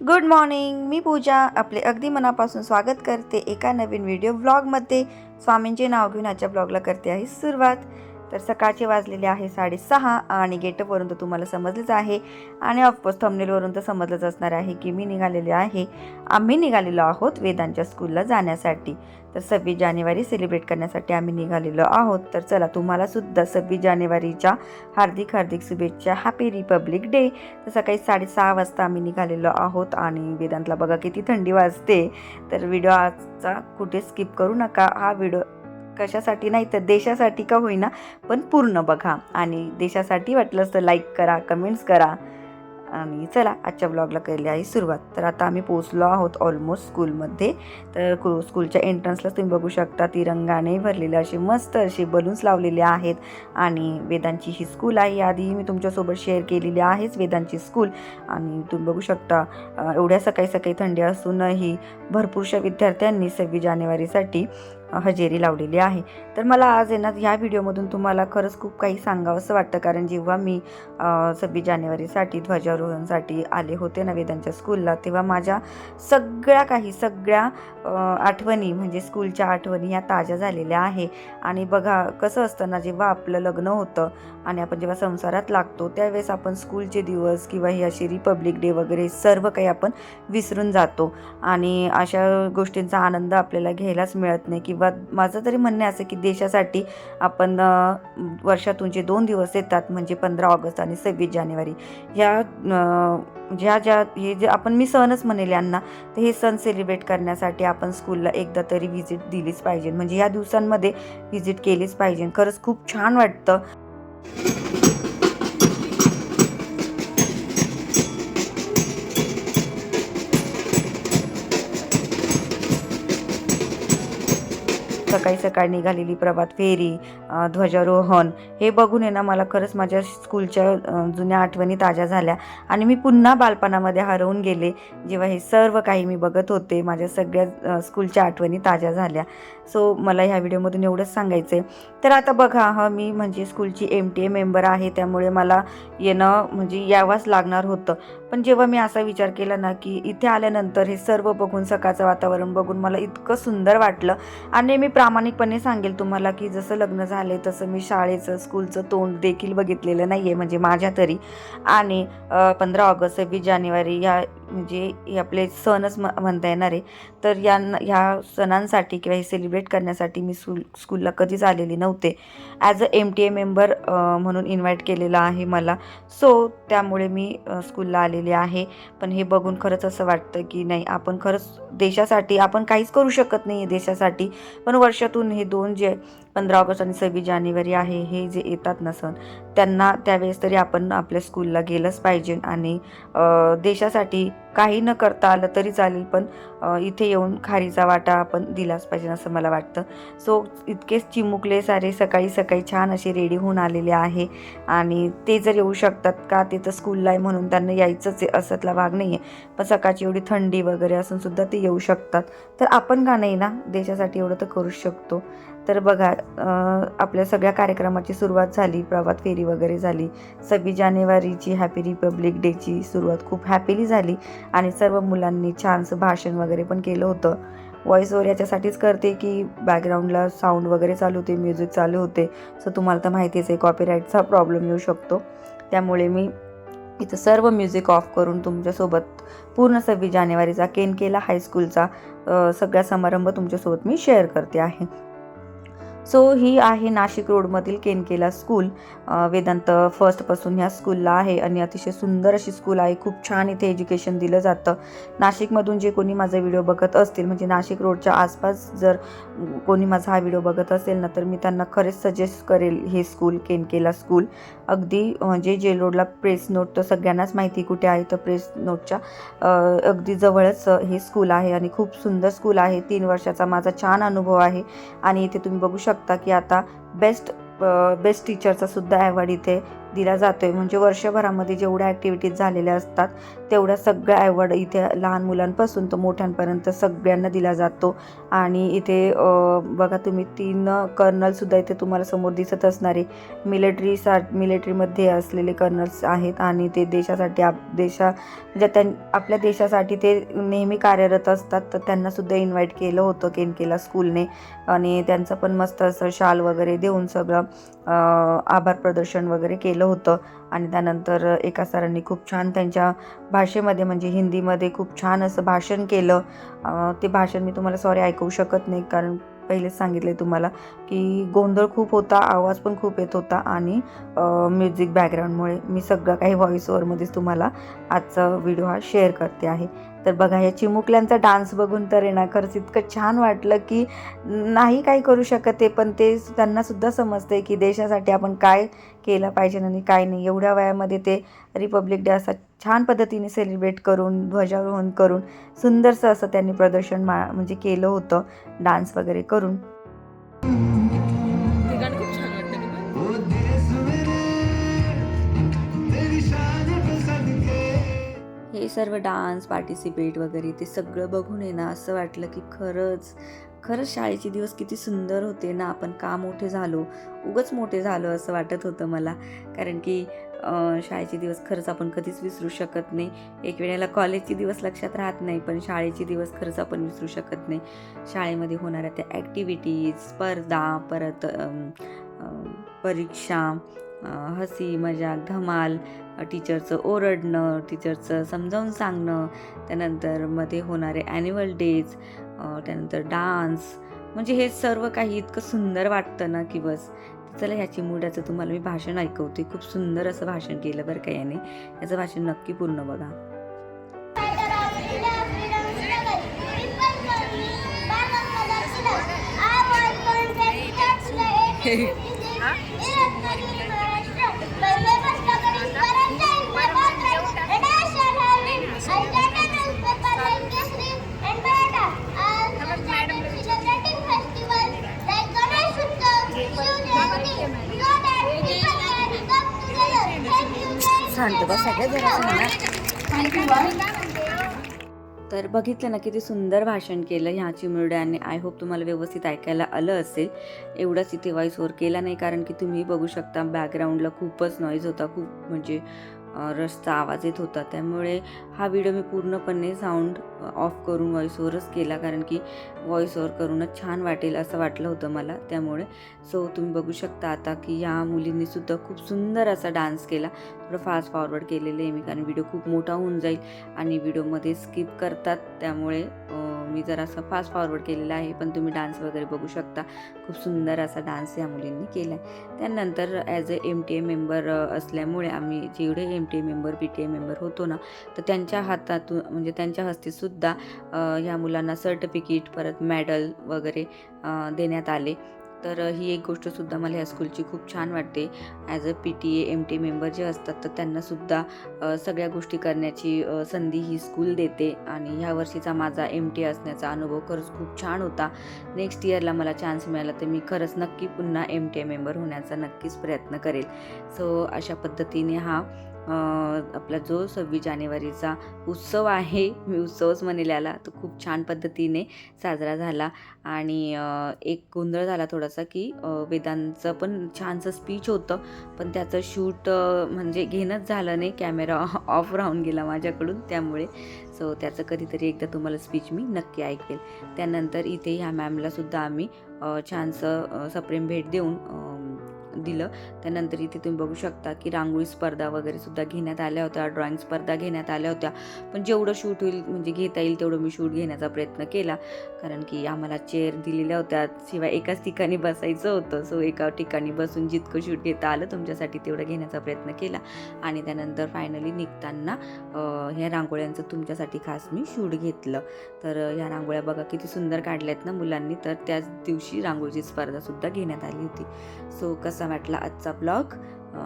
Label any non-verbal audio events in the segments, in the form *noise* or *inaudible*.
Good morning मी पूजा. आपले अगदी मनापासून स्वागत करते एका नवीन व्हिडिओ ब्लॉगमध्ये स्वामींचे नाव घेऊन आजच्या ब्लॉगला करते आहे सुरुवात. तर सकाळचे वाजलेले आहे साडेसहा आणि गेटअपवरून तर तुम्हाला समजलंच आहे. आणि ऑफकोर्स थंबनेलवरून तर समजलंच असणार आहे की मी निघालेले आहे. आम्ही निघालेलो आहोत वेदांच्या स्कूलला जाण्यासाठी. तर सव्वीस जानेवारी सेलिब्रेट करण्यासाठी आम्ही निघालेलो आहोत. तर चला तुम्हाला सुद्धा सव्वीस जानेवारीच्या हार्दिक हार्दिक शुभेच्छा. हॅपी रिपब्लिक डे तर सकाळी साडेसहा वाजता आम्ही निघालेलो आहोत आणि वेदांतला बघा किती थंडी वाजते. तर व्हिडिओ आजचा कुठे स्किप करू नका. हा व्हिडिओ कशासाठी नाही तर देशासाठी का होईना पण पूर्ण बघा. आणि देशासाठी वाटलंच तर लाईक करा कमेंट्स करा. आणि चला आजच्या ब्लॉगला केली आहे सुरुवात. तर आता आम्ही पोचलो आहोत ऑलमोस्ट स्कूलमध्ये तर स्कूलच्या एंट्रन्सलाच तुम्ही बघू शकता. तिरंगाने भरलेले असे मस्त असे बलून्स लावलेले आहेत. आणि वेदांची ही स्कूल आहे. आधी मी तुमच्यासोबत शेअर केलेली आहेच वेदांची स्कूल आणि तुम्ही बघू शकता एवढ्या सकाळी सकाळी थंडी असूनही भरपूरशा विद्यार्थ्यांनी सव्वीस जानेवारीसाठी हजेरी लावलेली आहे. तर मला आज आहे ना ह्या व्हिडिओमधून तुम्हाला खरंच खूप काही सांगावंसं वाटतं. कारण जेव्हा मी सव्वीस जानेवारीसाठी ध्वजारोहणसाठी आले होते ना वेदांच्या स्कूलला तेव्हा माझ्या सगळ्या काही सगळ्या आठवणी म्हणजे स्कूलच्या आठवणी ह्या ताज्या झालेल्या आहे. आणि बघा कसं असतं ना जेव्हा आपलं लग्न होतं आणि आपण जेव्हा संसारात लागतो त्यावेळेस आपण स्कूलचे दिवस किंवा ही अशी रिपब्लिक डे वगैरे सर्व काही आपण विसरून जातो. आणि अशा गोष्टींचा आनंद आपल्याला घ्यायलाच मिळत नाही किंवा माझं तरी म्हणणं असं की देशासाठी आपण वर्षातून जे दोन दिवस येतात म्हणजे पंधरा ऑगस्ट आणि सव्वीस जानेवारी ह्या ज्या ज्या हे जे आपण मी सणच म्हणेल यांना तर हे सण सेलिब्रेट करण्यासाठी आपण स्कूलला एकदा तरी व्हिजिट दिलीच पाहिजे. म्हणजे ह्या दिवसांमध्ये व्हिजिट केलीच पाहिजे. खरंच खूप छान वाटतं. सकाळी सकाळी निघालेली प्रभात फेरी ध्वजारोहण हे बघून आहे ना मला खरंच माझ्या स्कूलच्या जुन्या आठवणी ताज्या झाल्या. आणि मी पुन्हा बालपणामध्ये हरवून गेले जेव्हा हे सर्व काही मी बघत होते माझ्या सगळ्या स्कूलच्या आठवणी ताज्या झाल्या. सो मला ह्या व्हिडिओमधून एवढंच सांगायचं आहे तर आता बघा हा मी म्हणजे स्कूलची एम टी ए मेंबर आहे त्यामुळे मला येणं म्हणजे यावाच लागणार होतं. पण जेव्हा मी असा विचार केला ना की इथे आल्यानंतर हे सर्व बघून सकाळचं वातावरण बघून मला इतकं सुंदर वाटलं. आणि मी प्रामाणिकपणे सांगेल तुम्हाला की जसं लग्न झालं झाले तसं मी शाळेचं स्कूलचं तोंड देखील बघितलेलं नाही आहे म्हणजे माझ्या तरी. आणि पंधरा ऑगस्ट सव्वीस जानेवारी ह्या म्हणजे हे आपले सणच म म्हणता येणार आहे. तर या ह्या सणांसाठी किंवा हे सेलिब्रेट करण्यासाठी मी स्कूल स्कूलला कधीच आलेली नव्हते. As a M T A member म्हणून इन्व्हाइट केलेलं आहे मला. सो त्यामुळे मी स्कूलला आलेले आहे. पण हे बघून खरंच असं वाटतं की नाही आपण खरंच देशासाठी आपण काहीच करू शकत नाही आहे देशासाठी. पण वर्षातून हे दोन जे पंधरा ऑगस्ट आणि सव्वीस जानेवारी आहे हे जे येतात ना सण त्यांना त्यावेळेस तरी आपण आपल्या स्कूलला गेलंच पाहिजे आणि देशासाठी काही न करता आलं तरी चालेल पण इथे येऊन खारीचा वाटा आपण दिलाच पाहिजे असं मला वाटतं. सो इतकेच चिमुकले सारे सकाळी सकाळी छान असे रेडी होऊन आलेले आहे आणि ते जर येऊ शकतात का ते तर स्कूलला आहे म्हणून त्यांना यायचंच आहे असतला भाग नाही आहे. पण सकाळची एवढी थंडी वगैरे असून सुद्धा ते येऊ शकतात. तर आपण का नाही ना देशासाठी एवढं तर करू शकतो. तर बघा आपल्या सगळ्या कार्यक्रमाची सुरुवात झाली प्रभात फेरी वगैरे झाली. सव्वीस जानेवारीची हॅपी रिपब्लिक डेची सुरुवात खूप हॅपीली झाली आणि सर्व मुलांनी छानसं भाषण वगैरे पण केलं होतं. व्हॉइस ओवर याच्यासाठीच करते की बॅकग्राऊंडला साऊंड वगैरे चालू होते म्युझिक चालू होते. सो तुम्हाला तर माहितीच आहे कॉपीराईटचा प्रॉब्लेम येऊ शकतो. त्यामुळे मी इथं सर्व म्युझिक ऑफ करून तुमच्यासोबत पूर्ण सव्वीस जानेवारीचा केन केला हायस्कूलचा सगळा समारंभ तुमच्यासोबत मी शेअर करते आहे. सो ही आहे नाशिक रोडमधील केनकेला स्कूल. वेदांत फर्स्टपासून ह्या स्कूलला आहे आणि अतिशय सुंदर अशी स्कूल आहे. खूप छान इथे एज्युकेशन दिलं जातं. नाशिकमधून जे कोणी माझा व्हिडिओ बघत असतील म्हणजे नाशिक रोडच्या आसपास जर कोणी माझा हा व्हिडिओ बघत असेल ना तर मी त्यांना खरेच सजेस्ट करेल हे स्कूल केनकेला स्कूल अगदी म्हणजे जेल रोडला प्रेस नोट तर सगळ्यांनाच माहिती कुठे आहे तर प्रेस नोटच्या अगदी जवळच हे स्कूल आहे आणि खूप सुंदर स्कूल आहे. तीन वर्षाचा माझा छान अनुभव आहे. आणि इथे तुम्ही बघू शकता की आता बेस्ट बेस्ट टीचरचा सुद्धा अवॉर्ड इथे दिला जातो आहे म्हणजे वर्षभरामध्ये जेवढ्या ॲक्टिव्हिटीज झालेल्या असतात तेवढ्या सगळ्या अवॉर्ड इथे लहान मुलांपासून तर मोठ्यांपर्यंत सगळ्यांना दिला जातो. आणि इथे बघा तुम्ही तीन कर्नलसुद्धा इथे तुम्हाला समोर दिसत असणारे. मिलिटरी सा मिलिटरीमध्ये असलेले कर्नल्स आहेत आणि ते देशासाठी आप देशा म्हणजे त्यां आपल्या देशासाठी ते नेहमी कार्यरत असतात. तर त्यांनासुद्धा इन्व्हाइट केलं होतं केनकेला स्कूलने आणि त्यांचं पण मस्त असं शाल वगैरे देऊन सगळं आभार प्रदर्शन वगैरे केलं होतं. आणि त्यानंतर एका सरांनी खूप छान त्यांच्या भाषेमध्ये म्हणजे हिंदीमध्ये खूप छान असं भाषण केलं. ते भाषण मी तुम्हाला सॉरी ऐकवू शकत नाही कारण पहिलेच सांगितले तुम्हाला की गोंधळ खूप होता आवाज पण खूप येत होता आणि म्युझिक बॅकग्राऊंडमुळे मी सगळं काही व्हॉइस ओव्हरमध्येच तुम्हाला आजचा व्हिडिओ हा शेअर करते आहे. तर बघा या चिमुकल्यांचा डान्स बघून तर आहे खरंच इतकं छान वाटलं की नाही काही करू शकत ते पण ते त्यांनासुद्धा समजते की देशासाठी आपण काय केलं पाहिजे आणि काय नाही. एवढ्या वयामध्ये ते रिपब्लिक डे असा छान पद्धतीने सेलिब्रेट करून ध्वजारोहण करून सुंदरसं असं त्यांनी प्रदर्शन मा म्हणजे केलं होतं डान्स वगैरे करून. सर्व डान्स पार्टिसिपेट वगैरे ते सगळं बघून आहे ना असं वाटलं की खरंच खरंच शाळेचे दिवस किती सुंदर होते ना आपण का मोठे झालो उगच मोठे झालो असं वाटत होतं मला. कारण की शाळेचे दिवस खरंच आपण कधीच विसरू शकत नाही. एक वेळेला कॉलेजचे दिवस लक्षात राहत नाही पण शाळेचे दिवस खरंच आपण विसरू शकत नाही. शाळेमध्ये होणाऱ्या त्या ॲक्टिव्हिटीज स्पर्धा परत परीक्षा हसी मजाक धमाल टीचरचं ओरडणं टीचरचं समजावून सांगणं त्यानंतरमध्ये होणारे ॲन्युअल डेज त्यानंतर डान्स म्हणजे हे सर्व काही इतकं सुंदर वाटतं ना की बस चला ह्याची मूडाचं तुम्हाला मी भाषण ऐकवते. खूप सुंदर असं भाषण केलं बरं का याने. याचं भाषण नक्की पूर्ण बघा. fighter *laughs* *laughs* शांत बस सगळ्या तर बघितलं ना किती सुंदर भाषण केलं ह्या चिमुरड्याने. आय होप तुम्हाला व्यवस्थित ऐकायला आलं असेल. एवढंच इथे व्हॉइस ओवर केला नाही कारण की तुम्ही बघू शकता बॅकग्राऊंडला खूपच नॉईज होता खूप म्हणजे रसचा आवाज येत होता. त्यामुळे हा व्हिडिओ मी पूर्णपणे साऊंड ऑफ करून व्हॉइस ओव्हरच केला कारण की व्हॉइस ओव्हर करूनच छान वाटेल असं वाटलं होतं मला. त्यामुळे सो तुम्ही बघू शकता आता की ह्या मुलींनीसुद्धा खूप सुंदर असा डान्स केला. थोडं फास्ट फॉरवर्ड केलेलं आहे मी कारण व्हिडिओ खूप मोठा होऊन जाईल आणि व्हिडिओमध्ये स्किप करतात. त्यामुळे मी मी असं फास्ट फॉरवर्ड केलेला आहे पण तुम्ही डान्स वगैरे बघू शकता. खूप सुंदर असा डान्स या मुलींनी केला आहे त्यानंतर as a M T A member असल्यामुळे आम्ही जेवढे M T A member P T A member होतो ना तर त्यांच्या हातातून म्हणजे त्यांच्या हस्तेसुद्धा ह्या मुलांना सर्टिफिकेट परत मेडल वगैरे देण्यात आले. तर ही एक गोष्टसुद्धा मला ह्या स्कूलची खूप छान वाटते. As a P T A M T member जे असतात तर त्यांनासुद्धा सगळ्या गोष्टी करण्याची संधी ही स्कूल देते. आणि ह्या वर्षीचा माझा एम टी असण्याचा अनुभव खरंच खूप छान होता. नेक्स्ट इयरला मला चान्स मिळाला तर मी खरंच नक्की पुन्हा एम टी ए मेंबर होण्याचा नक्कीच प्रयत्न करेल. सो अशा पद्धतीने हा आपला जो सव्वीस जानेवारीचा उत्सव आहे मी उत्सवच म्हणेल याला तो खूप छान पद्धतीने साजरा झाला. आणि एक गोंधळ झाला थोडासा की वेदांचं पण छानसं स्पीच होतं. पण त्याचं शूट म्हणजे घेणंच झालं नाही. कॅमेरा ऑफ *laughs* राहून गेला माझ्याकडून त्यामुळे. सो त्याचं कधीतरी एकदा तुम्हाला स्पीच मी नक्की ऐकेल त्यानंतर इथे ह्या मॅमलासुद्धा आम्ही छानसं सप्रेम भेट देऊन दिलं. त्यानंतर इथे तुम्ही बघू शकता की रांगोळी स्पर्धा वगैरे सुद्धा घेण्यात आल्या होत्या ड्रॉइंग स्पर्धा घेण्यात आल्या होत्या. पण जेवढं शूट होईल म्हणजे घेता येईल तेवढं मी शूट घेण्याचा प्रयत्न केला. कारण की आम्हाला चेअर दिलेल्या होत्या शिवाय एकाच ठिकाणी बसायचं होतं. सो एका ठिकाणी बसून जितकं शूट घेता आलं तुमच्यासाठी तेवढं घेण्याचा प्रयत्न केला. आणि त्यानंतर फायनली निघताना ह्या रांगोळ्यांचं तुमच्यासाठी खास मी शूट घेतलं. तर ह्या रांगोळ्या बघा किती सुंदर काढल्या आहेत ना मुलांनी. तर त्याच दिवशी रांगोळीची स्पर्धासुद्धा घेण्यात आली होती. सो कसा वाटला आजचा ब्लॉग.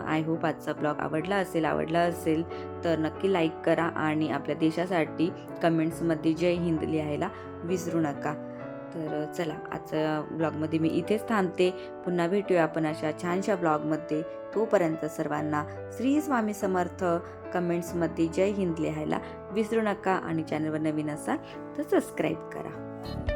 आय होप आजचा ब्लॉग आवडला असेल आवडला असेल तर नक्की लाईक करा आणि आपल्या देशासाठी कमेंट्समध्ये जय हिंद लिहायला विसरू नका. तर चला आजच्या ब्लॉगमध्ये मी इथेच थांबते. पुन्हा भेटूया आपण अशा छानशा ब्लॉगमध्ये तोपर्यंत सर्वांना श्री स्वामी समर्थ कमेंट्समध्ये जय हिंद लिहायला विसरू नका आणि चॅनलवर नवीन असाल तर सबस्क्राईब करा.